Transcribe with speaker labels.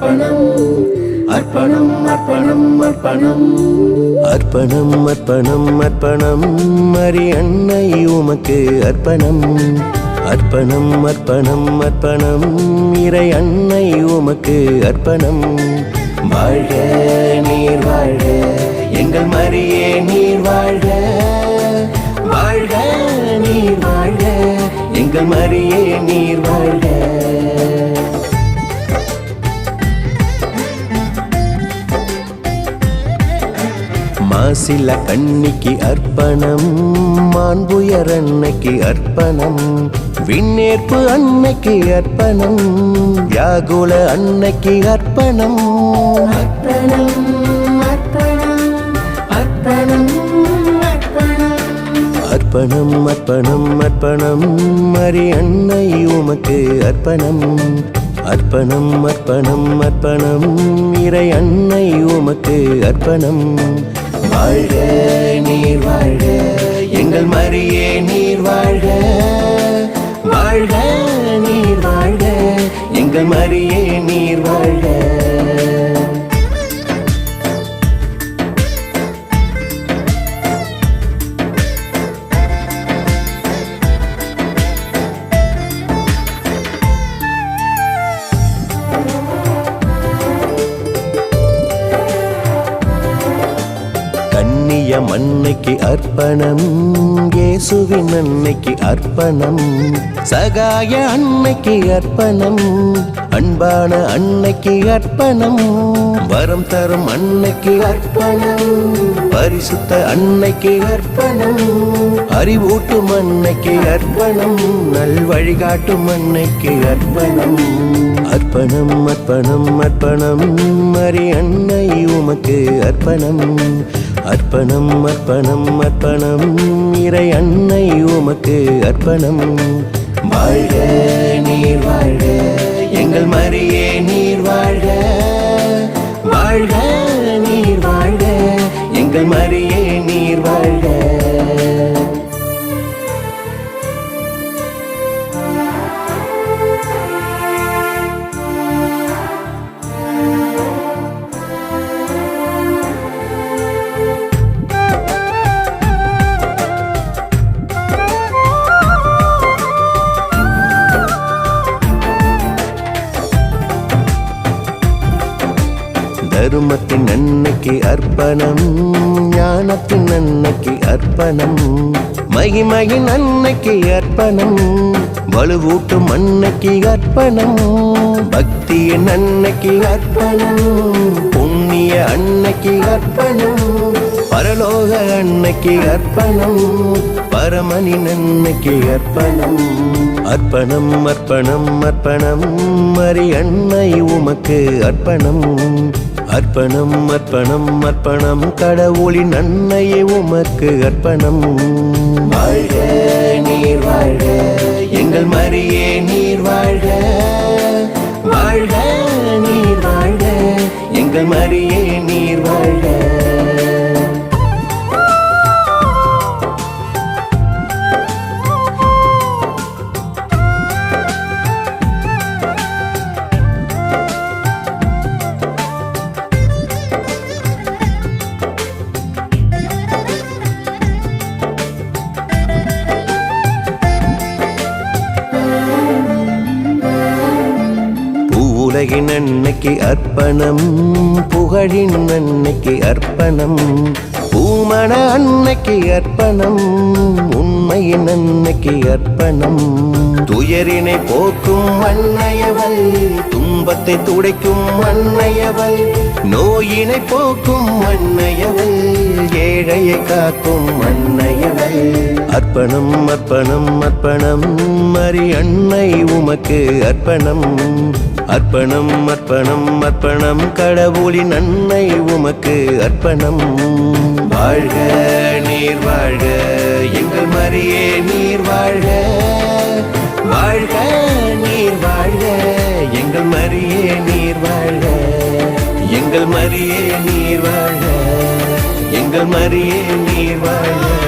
Speaker 1: அர்ப்பணம் அர்ப்பணம் அர்ப்பணம்
Speaker 2: அர்ப்பணம். அர்ப்பணம் அர்ப்பணம் அர்ப்பணம். மறி அன்னை உமக்கு அர்ப்பணம். அர்ப்பணம் அர்ப்பணம் அர்ப்பணம். இறை அன்னை உமக்கு அர்ப்பணம். வாழ்க நீர் வாழ்க. எங்கள் மறியே நீர் வாழ்க. வாழ்க நீர் வாழ்க. எங்கள் மறியே நீர் வாழ்க. மாசில கண்ணிக்கு அர்ப்பணம் மாண்புயர் அன்னைக்கு அர்ப்பணம் விண்ணேற்பு அன்னைக்கு அர்ப்பணம் யாகுல அன்னைக்கு அர்ப்பணம்.
Speaker 1: அர்ப்பணம் அர்ப்பணம் அர்ப்பணம். அர்ப்பணம்
Speaker 2: மறி அன்னை உமக்கு அர்ப்பணம். அர்ப்பணம் அர்ப்பணம் அர்ப்பணம் இறை அன்னை உமக்கு அர்ப்பணம். வாழ்க நீர் வாழ்க. எங்கள் மரியே நீர் வாழ்க. வாழ்க நீர் வாழ்க. எங்கள் மரியே நீர் வாழ்க. கண்ணிய மண்ணைக்கு அர்ப்பணம் இயேசுவின் அன்னைக்கு அர்ப்பணம். சகாய அன்னைக்கு அர்ப்பணம் அன்பான அன்னைக்கு அர்ப்பணம். வரம் தரும் அன்னைக்கு அர்ப்பணம் பரிசுத்த அன்னைக்கு அர்ப்பணம். அறிவூட்டும் அன்னைக்கு அர்ப்பணம் நல் வழிகாட்டும் அன்னைக்கு அர்ப்பணம். அர்ப்பணம் அர்ப்பணம் அர்ப்பணம் மரி அன்னை உமக்கு அர்ப்பணம். அர்ப்பணம் அர்ப்பணம் அர்ப்பணம். இறை அன்னை உமக்கு அர்ப்பணம். வாழ்க நீர் வாழ்க. எங்கள் மறியே நீர் வாழ்க. வாழ்க நீர் வாழ்க. எங்கள் மறிய தருமத்தின் அன்னைக்கு அர்ப்பணம் ஞானத்தின் அன்னைக்கு அர்ப்பணம் மகிமையின் அன்னைக்கு அர்ப்பணம் வலுவூட்டும் அன்னைக்கு அர்ப்பணம் பக்தியின் அன்னைக்கு அர்ப்பணம் புண்ணிய அன்னைக்கு அர்ப்பணம் பரலோக அன்னைக்கு அர்ப்பணம் பரமனின் அன்னைக்கு அர்ப்பணம். அர்ப்பணம் அர்ப்பணம் அர்ப்பணம் மரி அன்னை உமக்கு அர்ப்பணம். அர்ப்பணம் அர்ப்பணம் அர்ப்பணம். கடவுளின் அன்னையே உமக்கு அர்ப்பணம். வாழ்க நீர் வாழ்க. எங்கள் மரியே நீர் வாழ்க. வாழ்க நீர் வாழ்க. எங்கள் மரியே நீர் பூவுலகின் அன்னைக்கு அர்ப்பணம் புகழின் அன்னைக்கு அர்ப்பணம் பூமண அன்னைக்கு அர்ப்பணம் உண்மையின் அன்னைக்கு அர்ப்பணம். துயரினை போக்கும் அன்னையவள் துன்பத்தை துடைக்கும் அன்னையவள் நோயினை போக்கும் அன்னையவள் ஏழையை காக்கும் அன்னையவள் அர்ப்பணம் அர்ப்பணம் அர்ப்பணம். மறி அன்னை உமக்கு அர்ப்பணம். அர்ப்பணம் அர்ப்பணம் அர்ப்பணம். கடவுளின் அன்னை உமக்கு அர்ப்பணம். வாழ்க நீர் வாழ்க எங்கள் மறியே நீர் வாழ்க. வாழ்க நீர் வாழ்க எங்கள் மறியே நீர் வாழ்க. எங்கள் மறியே நீர் வாழ்க எங்கள் மறியே நீர் வாழ்க.